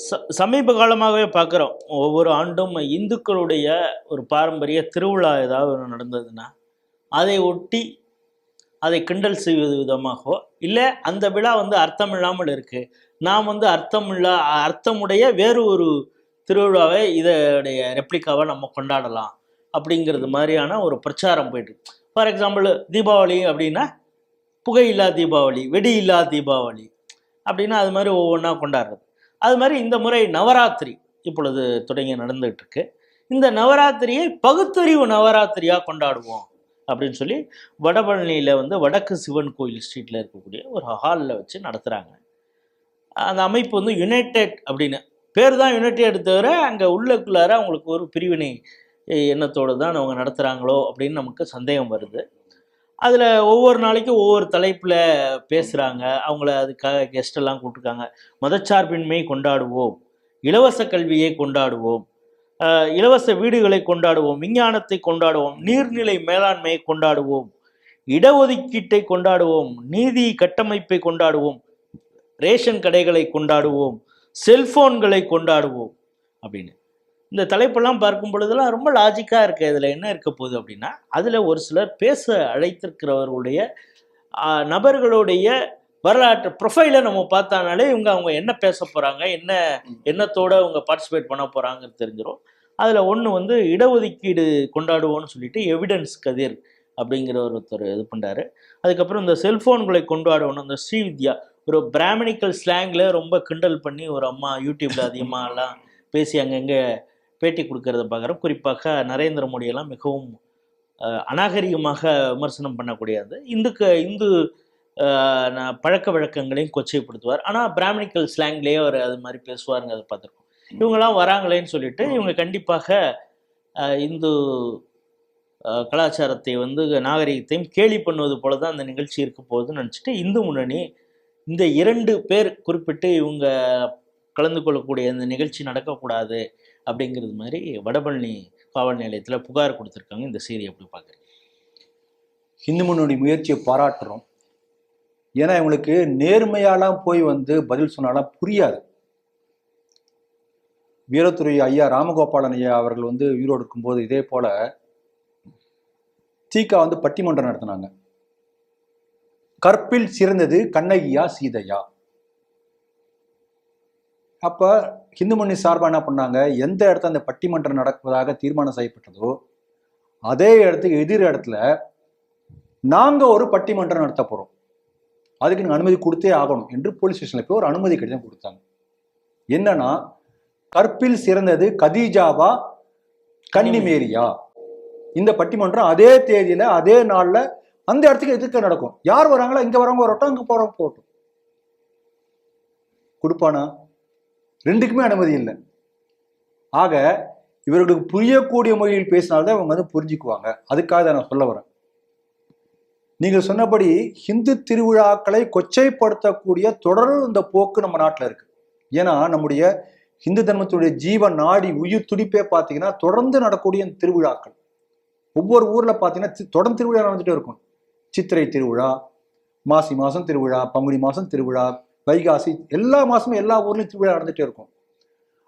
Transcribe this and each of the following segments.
ச சமீப காலமாகவே பார்க்குறோம். ஒவ்வொரு ஆண்டும் இந்துக்களுடைய ஒரு பாரம்பரிய திருவிழா ஏதாவது ஒன்று நடந்ததுன்னா அதை ஒட்டி அதை கிண்டல் செய்வது விதமாகவோ இல்லை அந்த விழா வந்து அர்த்தம் இல்லாமல் இருக்குது நாம் வந்து அர்த்தம் இல்லா அர்த்தமுடைய வேறு ஒரு திருவிழாவை இதோடைய ரெப்ளிக்காவை நம்ம கொண்டாடலாம் அப்படிங்கிறது மாதிரியான ஒரு பிரச்சாரம் போயிட்டு ஃபார் எக்ஸாம்பிள் தீபாவளி அப்படின்னா புகையில்லா தீபாவளி வெடி இல்லா தீபாவளி அப்படின்னா அது மாதிரி ஒவ்வொன்றா கொண்டாடுறது. அது மாதிரி இந்த முறை நவராத்திரி இப்பொழுது தொடங்கி நடந்துகிட்டு இருக்கு இந்த நவராத்திரியை பகுத்தறிவு நவராத்திரியாக கொண்டாடுவோம் அப்படின்னு சொல்லி வடபழனியில் வந்து வடக்கு சிவன் கோயில் ஸ்ட்ரீட்டில் இருக்கக்கூடிய ஒரு ஹாலில் வச்சு நடத்துகிறாங்க அந்த அமைப்பு வந்து யுனைடெட் அப்படின்னு. பேர் தான் யுனைடெட் தவிர அங்கே உள்ளக்குள்ளார அவங்களுக்கு ஒரு பிரிவினை எண்ணத்தோடு தான் அவங்க நடத்துகிறாங்களோ அப்படின்னு நமக்கு சந்தேகம் வருது. அதில் ஒவ்வொரு நாளைக்கும் ஒவ்வொரு தலைப்பில் பேசுகிறாங்க அவங்கள அதுக்காக கெஸ்டெல்லாம் கூப்பிட்ருக்காங்க கூப்பிட்டுருக்காங்க. மதச்சார்பின்மை கொண்டாடுவோம். இலவச கல்வியை கொண்டாடுவோம். இலவச வீடுகளை கொண்டாடுவோம். விஞ்ஞானத்தை கொண்டாடுவோம். நீர்நிலை மேலாண்மையை கொண்டாடுவோம். இடஒதுக்கீட்டை கொண்டாடுவோம். நீதி கட்டமைப்பை கொண்டாடுவோம். ரேஷன் கடைகளை கொண்டாடுவோம். செல்போன்களை கொண்டாடுவோம். அப்படின்னு. இந்த தலைப்பெல்லாம் பார்க்கும் பொழுதெல்லாம் ரொம்ப லாஜிக்காக இருக்குது இதில் என்ன இருக்க போகுது அப்படின்னா அதில் ஒரு சிலர் பேச அழைத்திருக்கிறவர்களுடைய நபர்களுடைய வரலாற்று ப்ரொஃபைலை நம்ம பார்த்தானாலே இவங்க அவங்க என்ன பேச போகிறாங்க என்ன எண்ணத்தோடு அவங்க பார்ட்டிசிபேட் பண்ண போகிறாங்கன்னு தெரிஞ்சிடும் அதில் ஒன்று வந்து இடஒதுக்கீடு கொண்டாடுவோம்னு சொல்லிட்டு எவிடன்ஸ் கதிர் அப்படிங்கிற ஒருத்தர் இது பண்ணுறாரு அதுக்கப்புறம் இந்த செல்ஃபோன்களை கொண்டாடுவோம் அந்த ஸ்ரீவித்யா ஒரு பிராமணிக்கல் ஸ்லாங்கில் ரொம்ப கிண்டல் பண்ணி ஒரு அம்மா யூடியூப்பில் அதிகமாகலாம் பேசி அங்கங்கே பேட்டி கொடுக்கறத பார்க்குறோம். குறிப்பாக நரேந்திர மோடியெல்லாம் மிகவும் அநாகரிகமாக விமர்சனம் பண்ணக்கூடியது. இந்துக்கு இந்து பழக்க வழக்கங்களையும் கொச்சைப்படுத்துவார். ஆனால் பிராமணிக்கல் ஸ்லாங்லேயே அவர் அது மாதிரி பேசுவாருங்க அதை பார்த்துருக்கோம். இவங்கெல்லாம் வராங்களேன்னு சொல்லிட்டு இவங்க கண்டிப்பாக இந்து கலாச்சாரத்தை வந்து நாகரிகத்தையும் கேலி பண்ணுவது போல தான் அந்த நிகழ்ச்சி இருக்க போகுதுன்னு நினச்சிட்டு இந்து முன்னணி இந்த இரண்டு பேர் குறிப்பிட்டு இவங்க கலந்து கொள்ளக்கூடிய இந்த நிகழ்ச்சி நடக்கக்கூடாது. அப்படிங்கிறது மாதிரி வடபழனி காவல் நிலையத்தில் புகார் கொடுத்துருக்காங்க இந்த செய்தி எப்படி பார்க்குறீங்க? இந்து முன்னோடி முயற்சியை பாராட்டுறோம். ஏன்னா இவங்களுக்கு நேர்மையாலாம் போய் வந்து பதில் சொன்னாலாம் புரியாது. வீரத்துறை ஐயா ராமகோபாலன் ஐயா அவர்கள் வந்து ஈரோடு இருக்கும்போது இதே போல தீகா வந்து பட்டிமன்றம் நடத்தினாங்க. கற்பில் சிறந்தது கண்ணகியா சீதையா. அப்ப ஹிந்து முன்னணி சார்பாக என்ன பண்ணாங்க? எந்த இடத்துல அந்த பட்டிமன்றம் நடப்பதாக தீர்மானம் செய்யப்பட்டதோ அதே இடத்துக்கு எதிர் இடத்துல நாங்கள் ஒரு பட்டிமன்றம் நடத்த போகிறோம் அதுக்கு நீங்கள் அனுமதி கொடுத்தே ஆகணும் என்று போலீஸ் ஸ்டேஷனில் போய் ஒரு அனுமதி கடிதம் கொடுத்தாங்க. என்னன்னா கற்பில் சிறந்தது கதீஜாவா கன்னிமேரியா? இந்த பட்டிமன்றம் அதே தேதியில அதே நாள்ல அந்த இடத்துக்கு எதுக்கு நடக்கும். யார் வராங்களோ இங்க வரவங்க வரட்டும் அங்க போறவங்க போகட்டும். கொடுப்பானா? ரெண்டுக்குமே அனுமதி இல்லை. ஆக இவர்களுக்கு புரியக்கூடிய மொழியில் பேசினால்தான் இவங்க வந்து புரிஞ்சுக்குவாங்க. அதுக்காக தான் நான் சொல்ல வரேன். நீங்கள் சொன்னபடி ஹிந்து திருவிழாக்களை கொச்சைப்படுத்தக்கூடிய தொடர் இந்த போக்கு நம்ம நாட்டில் இருக்கு. ஏன்னா நம்முடைய ஹிந்து தர்மத்துடைய ஜீவ நாடி உயிர் துடிப்பே பார்த்தீங்கன்னா தொடர்ந்து நடக்கக்கூடிய திருவிழாக்கள். ஒவ்வொரு ஊரில் பார்த்தீங்கன்னா தொடர்ந்து திருவிழா நடந்துகிட்டே இருக்கும். சித்திரை திருவிழா மாசி மாதம் திருவிழா பங்குனி மாதம் திருவிழா வைகாசி எல்லா மாதமும் எல்லா ஊர்லேயும் திருவிழா நடந்துட்டே இருக்கும்.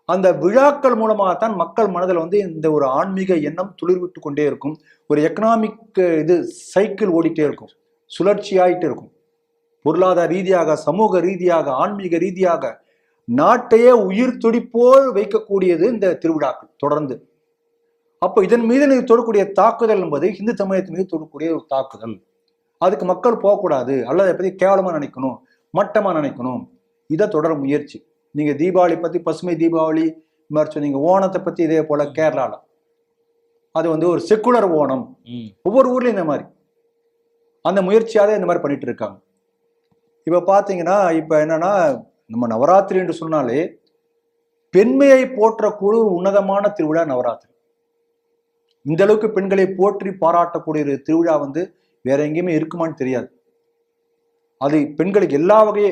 அந்த விழாக்கள் மூலமாக தான் மக்கள் மனதில் வந்து இந்த ஒரு ஆன்மீக எண்ணம் துளிர்விட்டு கொண்டே இருக்கும். ஒரு எக்கனாமிக் இது சைக்கிள் ஓடிட்டே இருக்கும். சுழற்சி ஆகிட்டே இருக்கும். பொருளாதார ரீதியாக சமூக ரீதியாக ஆன்மீக ரீதியாக நாட்டையே உயிர் துடிப்போல் வைக்கக்கூடியது இந்த திருவிழாக்கள் தொடர்ந்து. அப்போ இதன் மீது நீங்கள் தொடக்கூடிய தாக்குதல் என்பது இந்து சமயத்தின் மீது தொடக்கூடிய ஒரு தாக்குதல். அதுக்கு மக்கள் போகக்கூடாது. அல்லது அதை கேவலமாக நினைக்கணும். மட்டமா நினைக்கணும். இதை தொடர முயற்சி. நீங்க தீபாவளி பத்தி பசுமை தீபாவளி இந்த மாதிரி சொன்னீங்க ஓணத்தை பத்தி இதே போல கேரளால. அது வந்து ஒரு செக்குலர் ஓணம். ஒவ்வொரு ஊர்லயும் இந்த மாதிரி. அந்த முயற்சியாவே இந்த மாதிரி பண்ணிட்டு இருக்காங்க. இப்ப பாத்தீங்கன்னா இப்ப என்னன்னா நம்ம நவராத்திரி என்று சொன்னாலே பெண்மையை போற்றக்கூடிய ஒரு உன்னதமான திருவிழா நவராத்திரி. இந்த அளவுக்கு பெண்களை போற்றி பாராட்டக்கூடிய ஒரு திருவிழா வந்து வேற எங்கேயுமே இருக்குமான்னு தெரியாது. அது பெண்களுக்கு எல்லா வகையே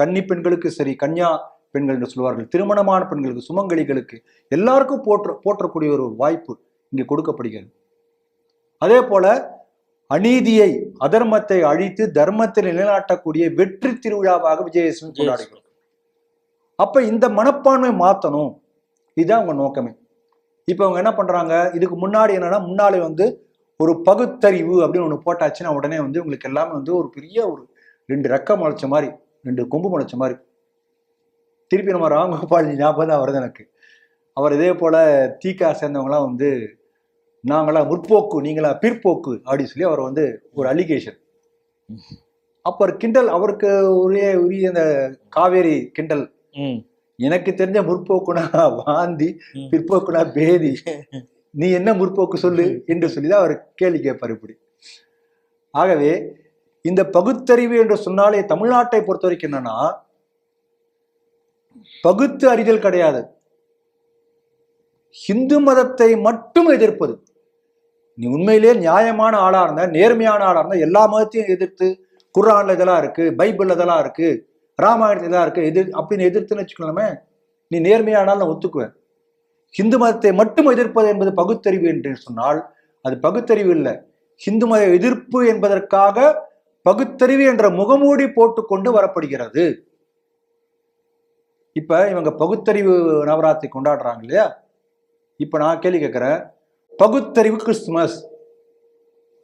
கன்னி பெண்களுக்கு சரி கன்னியா பெண்கள் என்று சொல்வார்கள். திருமணமான பெண்களுக்கு சுமங்கலிகளுக்கு எல்லாருக்கும் போற்ற போற்றக்கூடிய ஒரு வாய்ப்பு இங்கே கொடுக்கப்படுகிறது. அதே போல அநீதியை அதர்மத்தை அழித்து தர்மத்தை நிலைநாட்டக்கூடிய வெற்றி திருவிழாவாக விஜயதசமி கொண்டாடுகிறோம் அப்ப இந்த மனப்பான்மை மாத்தணும். இதுதான் அவங்க நோக்கமே. இப்போ அவங்க என்ன பண்றாங்க? இதுக்கு முன்னாடி என்னன்னா முன்னாடி வந்து ஒரு பகுத்தறிவு அப்படின்னு ஒன்று போட்டாச்சுன்னா உடனே வந்து உங்களுக்கு எல்லாமே வந்து ஒரு பெரிய ஒரு ரெண்டு ரெக்கம் முளைச்ச மாதிரி ரெண்டு கொம்பு முளைச்ச மாதிரி. திருப்பி நம்ம ராமகோபால் ஞாபகம் தான் வருது எனக்கு. அவர் இதே போல தீக்கா சேர்ந்தவங்களாம் வந்து நாங்களா முற்போக்கு நீங்களா பிற்போக்கு அப்படின்னு சொல்லி அவர் வந்து ஒரு அலிகேஷன் அப்ப ஒரு கிண்டல் அவருக்கு உரிய உரிய அந்த காவேரி கிண்டல். எனக்கு தெரிஞ்ச முற்போக்குனா வாந்தி. பிற்போக்குனா பேதி. நீ என்ன முற்போக்கு சொல்லு? என்று சொல்லி தான் அவர் கேள்வி கேட்பார் இப்படி. ஆகவே இந்த பகுத்தறிவு என்று சொன்னாலே தமிழ்நாட்டை பொறுத்த வரைக்கும் என்னன்னா பகுத்து அறிதல் கிடையாது. ஹிந்து மதத்தை மட்டும் எதிர்ப்பது. நீ உண்மையிலேயே நியாயமான ஆளா இருந்த நேர்மையான ஆளா இருந்தா எல்லா மதத்தையும் எதிர்த்து குரான்ல இதெல்லாம் இருக்கு பைபிள்ல இதெல்லாம் இருக்கு ராமாயணத்துல இதெல்லாம் இருக்கு எதிர் அப்படின்னு எதிர்த்துன்னு வச்சுக்கலாமே நீ நேர்மையானால் நான் ஒத்துக்குவேன். ஹிந்து மதத்தை மட்டும் எதிர்ப்பது என்பது பகுத்தறிவு என்று சொன்னால் அது பகுத்தறிவு இல்லை. ஹிந்து மத எதிர்ப்பு என்பதற்காக பகுத்தறிவு என்ற முகமூடி போட்டுக்கொண்டு வரப்படுகிறது. இப்ப இவங்க பகுத்தறிவு நவராத்திரி கொண்டாடுறாங்க இல்லையா? இப்ப நான் கேள்வி கேட்கிறேன். பகுத்தறிவு கிறிஸ்துமஸ்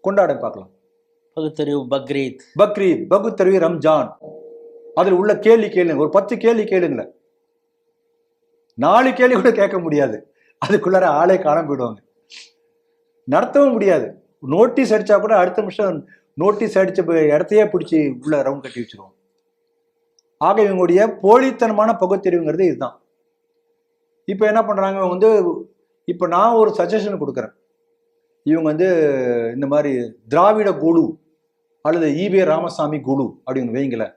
கொண்டாட பார்க்கலாம். பகுத்தறிவு பக்ரீத். பக்ரீத் பகுத்தறிவு ரம்ஜான். அதில் உள்ள கேள்வி கேளுங்க. ஒரு பத்து கேள்வி கேளுங்களேன். நாலு கேள்வி கூட கேட்க முடியாது. அதுக்குள்ளார ஆளே காணாம போயிடுவாங்க. நடத்தவும் முடியாது. நோட்டீஸ் அடிச்சா கூட அடுத்த நிமிஷம் நோட்டீஸ் அடிச்ச இடத்தையே பிடிச்சி உள்ள ரவுண்ட் கட்டி வச்சிருவோம். ஆக இவங்களுடைய போலித்தனமான பகுத்தறிவுங்கிறது இதுதான். இப்போ என்ன பண்ணுறாங்க இவங்க வந்து இப்போ நான் ஒரு சஜஷன் கொடுக்குறேன். இவங்க வந்து இந்த மாதிரி திராவிட குழு அல்லது ஈவே ராமசாமி குழு அப்படின்னு வைங்களேன்.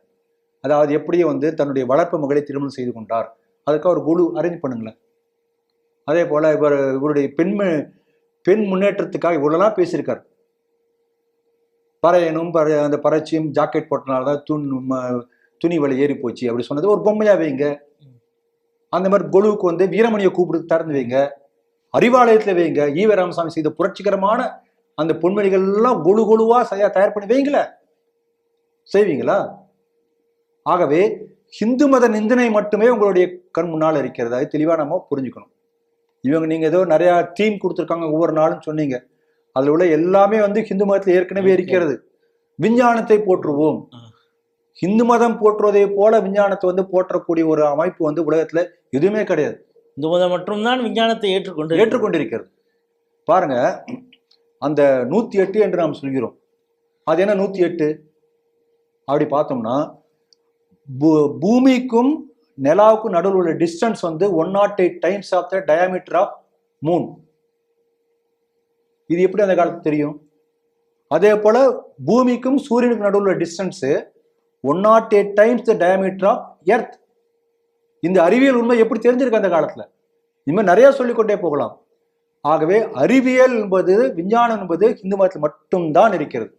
அதாவது எப்படியே வந்து தன்னுடைய வளர்ப்பு மகளை திருமணம் செய்து கொண்டார். அதுக்காக ஒரு குழு அரேஞ்ச் பண்ணுங்களேன். அதே போல் இவர் இவருடைய பெண் பெண் முன்னேற்றத்துக்காக இவ்வளோலாம் பேசியிருக்கார். பறையனும் பற அந்த பறச்சியும் ஜாக்கெட் போட்டனால தான் துண் துணி விலை ஏறி போச்சு அப்படி சொன்னது. ஒரு பொம்மையா வைங்க. அந்த மாதிரி கொலுவுக்கு வந்து வீரமணியை கூப்பிட்டு திறந்து வைங்க. அறிவாலயத்துல வைங்க. ஈவ ராமசாமி செய்த புரட்சிகரமான அந்த பொன்மொழிகள் எல்லாம் கொழு கொழுவா சரியா தயார் பண்ணி வைங்கள. செய்வீங்களா? ஆகவே ஹிந்து மத நிந்தனை மட்டுமே உங்களுடைய கண் முன்னால் இருக்கிறது. அது தெளிவா நம்ம புரிஞ்சுக்கணும். இவங்க நீங்க ஏதோ நிறைய தீம் கொடுத்துருக்காங்க ஒவ்வொரு நாளும் சொன்னீங்க. அதுல உள்ள எல்லாமே வந்து ஹிந்து மதத்துல ஏற்கனவே இருக்கிறது. விஞ்ஞானத்தை போற்றுவோம். ஹிந்து மதம் போற்றுவதை போல விஞ்ஞானத்தை வந்து போற்றக்கூடிய ஒரு அமைப்பு வந்து உலகத்துல எதுவுமே கிடையாது. இந்து மதம் மட்டும்தான் விஞ்ஞானத்தை ஏற்றுக்கொண்டு ஏற்றுக்கொண்டிருக்கிறது. பாருங்க அந்த நூத்தி எட்டு என்று நாம் சொல்கிறோம். அது என்ன நூத்தி எட்டு? அப்படி பார்த்தோம்னா பூமிக்கும் நிலாவுக்கும் நடுவில் உள்ள டிஸ்டன்ஸ் வந்து one naught eight times of the diameter of moon இது எப்படி அந்த காலத்துக்கு தெரியும்? அதே போல பூமிக்கும் சூரியனுக்கும் நடுவில் உள்ள distance one naught eight times the diameter of earth இந்த அறிவியல் உண்மை எப்படி தெரிஞ்சிருக்கு அந்த காலத்தில்? இனிமேல் நிறையா சொல்லிக்கொண்டே போகலாம். ஆகவே அறிவியல் என்பது விஞ்ஞானம் என்பது இந்து மதத்தில் மட்டும்தான் இருக்கிறது.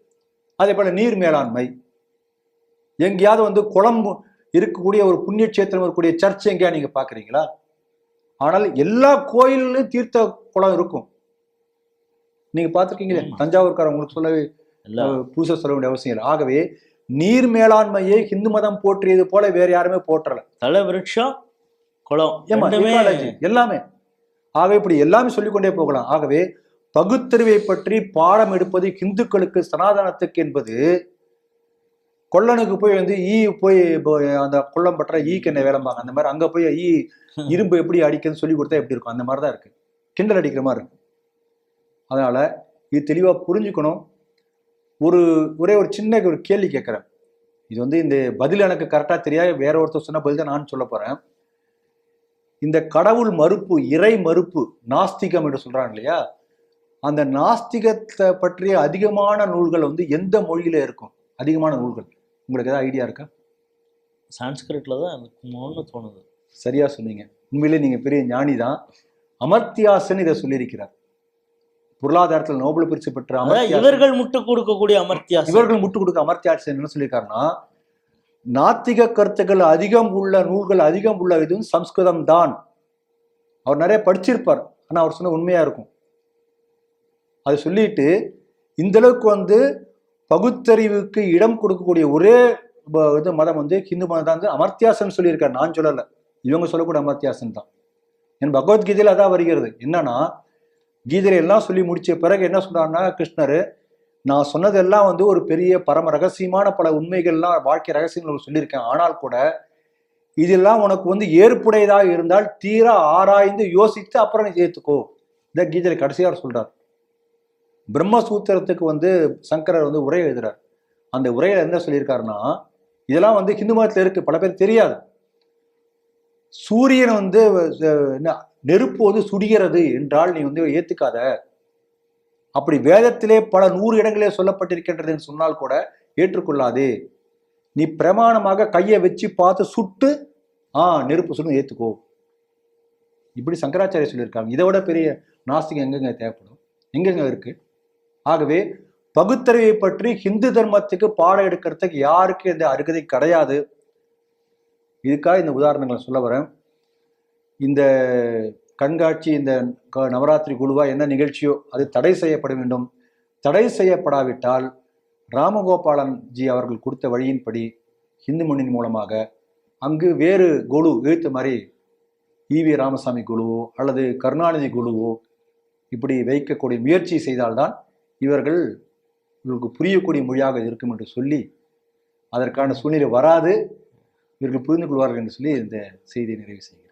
அதே போல நீர் மேலாண்மை. எங்கேயாவது வந்து குளம் இருக்கக்கூடிய ஒரு புண்ணிய சேத்திரம் இருக்கக்கூடிய சர்ச் எங்கேயா நீங்கள் பார்க்குறீங்களா? ஆனால் எல்லா கோயிலும் தீர்த்த குளம் இருக்கும். நீங்க பார்த்திருக்கீங்களே ஆமா. தஞ்சாவூர்காரர் உங்களுக்கு சொல்லவே பூசை சொல்ல வேண்டிய அவசியம் இல்லை. ஆகவே நீர் மேலாண்மையை இந்து மதம் போற்றியது போல வேற யாருமே போற்றல. தலை விருட்சம் குளம் எல்லாமே. ஆகவே இப்படி எல்லாமே சொல்லிக்கொண்டே போகலாம். ஆகவே பகுத்தறிவை பற்றி பாடம் எடுப்பது இந்துக்களுக்கு சனாதனத்துக்கு என்பது கொல்லனுக்கு போய் வந்து ஈ போய் அந்த கொல்லம் பற்ற ஈக்கு என்ன வேலைம்பாங்க அந்த மாதிரி அங்க போய் ஈ இரும்பு எப்படி அடிக்குதுன்னு சொல்லி கொடுத்தா எப்படி இருக்கும்? அந்த மாதிரி தான் இருக்கு. கிண்டல் அடிக்கிற மாதிரி இருக்கு அதனால இது தெளிவா புரிஞ்சுக்கணும். ஒரு ஒரே ஒரு சின்ன ஒரு கேள்வி கேட்குறேன். இது வந்து இந்த பதில் எனக்கு கரெக்டாக தெரியாது. வேற ஒருத்தர் சொன்ன பதில் தான் நான் சொல்ல போறேன். இந்த கடவுள் மறுப்பு இறை மறுப்பு நாஸ்திகம் என்று சொல்றாங்க இல்லையா? அந்த நாஸ்திகத்தை பற்றிய அதிகமான நூல்கள் வந்து எந்த மொழியில இருக்கும்? அதிகமான நூல்கள். உங்களுக்கு ஏதாவது ஐடியா இருக்கா? சான்ஸ்கிரிட்ல தான் இருக்குமோன்னு தோணுது. சரியா சொன்னீங்க. உண்மையிலே நீங்க பெரிய ஞானி தான். அமர்த்தியாசன் இதை சொல்லியிருக்கிறார். பொருளாதாரத்தில் நோபல் பரிசு பெற்ற இவர்கள் முட்டு கொடுக்கக்கூடிய அமர்த்தியாசன். இவர்கள் முட்டு கொடுக்க அமர்த்தியாசன் என்ன சொல்லியிருக்காருன்னா நாத்திக கருத்துக்கள் அதிகம் உள்ள நூல்கள் அதிகம் உள்ள இதுவும் சம்ஸ்கிருதம் தான். அவர் நிறைய படிச்சிருப்பார் ஆனா அவர் சொன்ன உண்மையா இருக்கும். அது சொல்லிட்டு இந்த அளவுக்கு வந்து பகுத்தறிவுக்கு இடம் கொடுக்கக்கூடிய ஒரே இது மதம் வந்து ஹிந்து மதம் தான் வந்து அமர்த்தியாசன் சொல்லியிருக்காரு. நான் சொல்லல. இவங்க சொல்லக்கூடிய அமர்த்தியாசன் தான். என் பகவத்கீதையில் அதான் வருகிறது. என்னன்னா கீதரை எல்லாம் சொல்லி முடிச்ச பிறகு என்ன சொல்றாருன்னா கிருஷ்ணர் நான் சொன்னதெல்லாம் வந்து ஒரு பெரிய பரம ரகசியமான பல உண்மைகள்லாம் வாழ்க்கை ரகசியங்கள் சொல்லியிருக்கேன். ஆனால் கூட இதெல்லாம் உனக்கு வந்து ஏற்புடையதாக இருந்தால் தீர ஆராய்ந்து யோசித்து அப்புறம் நீ சேர்த்துக்கோ. இந்த கீதரை கடைசியார் சொல்றார். பிரம்மசூத்திரத்துக்கு வந்து சங்கரர் வந்து உரை எழுதுறார். அந்த உரையில என்ன சொல்லியிருக்காருன்னா இதெல்லாம் வந்து ஹிந்து மதத்தில் இருக்கு பல பேர் தெரியாது. சூரியன் வந்து என்ன, நெருப்பு வந்து சுடுகிறது என்றால் நீ வந்து ஏத்துக்காத. அப்படி வேதத்திலே பல நூறு இடங்களே சொல்லப்பட்டிருக்கின்றது என்று சொன்னால் கூட ஏற்றுக்கொள்ளாதே. நீ பிரமாணமாக கையை வச்சு பார்த்து சுட்டு ஆ நெருப்பு சுடும் ஏத்துக்கோ. இப்படி சங்கராச்சாரிய சொல்லியிருக்காங்க. இதை விட பெரிய நாஸ்திகம் எங்கெங்க தேவைப்படும்? எங்கெங்க இருக்கு? ஆகவே பகுத்தறிவை பற்றி ஹிந்து தர்மத்துக்கு பாடம் எடுக்கிறதுக்கு யாருக்கு இந்த அருகதை கிடையாது. இதுக்காக இந்த உதாரணங்களை சொல்ல வரேன். இந்த கண்காட்சி இந்த க- நவராத்திரி குழுவா என்ன நிகழ்ச்சியோ அது தடை செய்யப்பட வேண்டும். தடை செய்யப்படாவிட்டால் ராமகோபாலன் ஜி அவர்கள் கொடுத்த வழியின்படி இந்து மண்ணின் மூலமாக அங்கு வேறு குழு எழுத்து மாதிரி ஈவி ராமசாமி குழுவோ அல்லது கருணாநிதி குழுவோ இப்படி வைக்கக்கூடிய முயற்சி செய்தால்தான் இவர்கள் இவர்களுக்கு புரியக்கூடிய மொழியாக இருக்கும் என்று சொல்லி அதற்கான சூழ்நிலை வராது. இவர்கள் புரிந்து கொள்வார்கள் என்று சொல்லி இந்த செய்தியை நிறைவு செய்கிறேன்.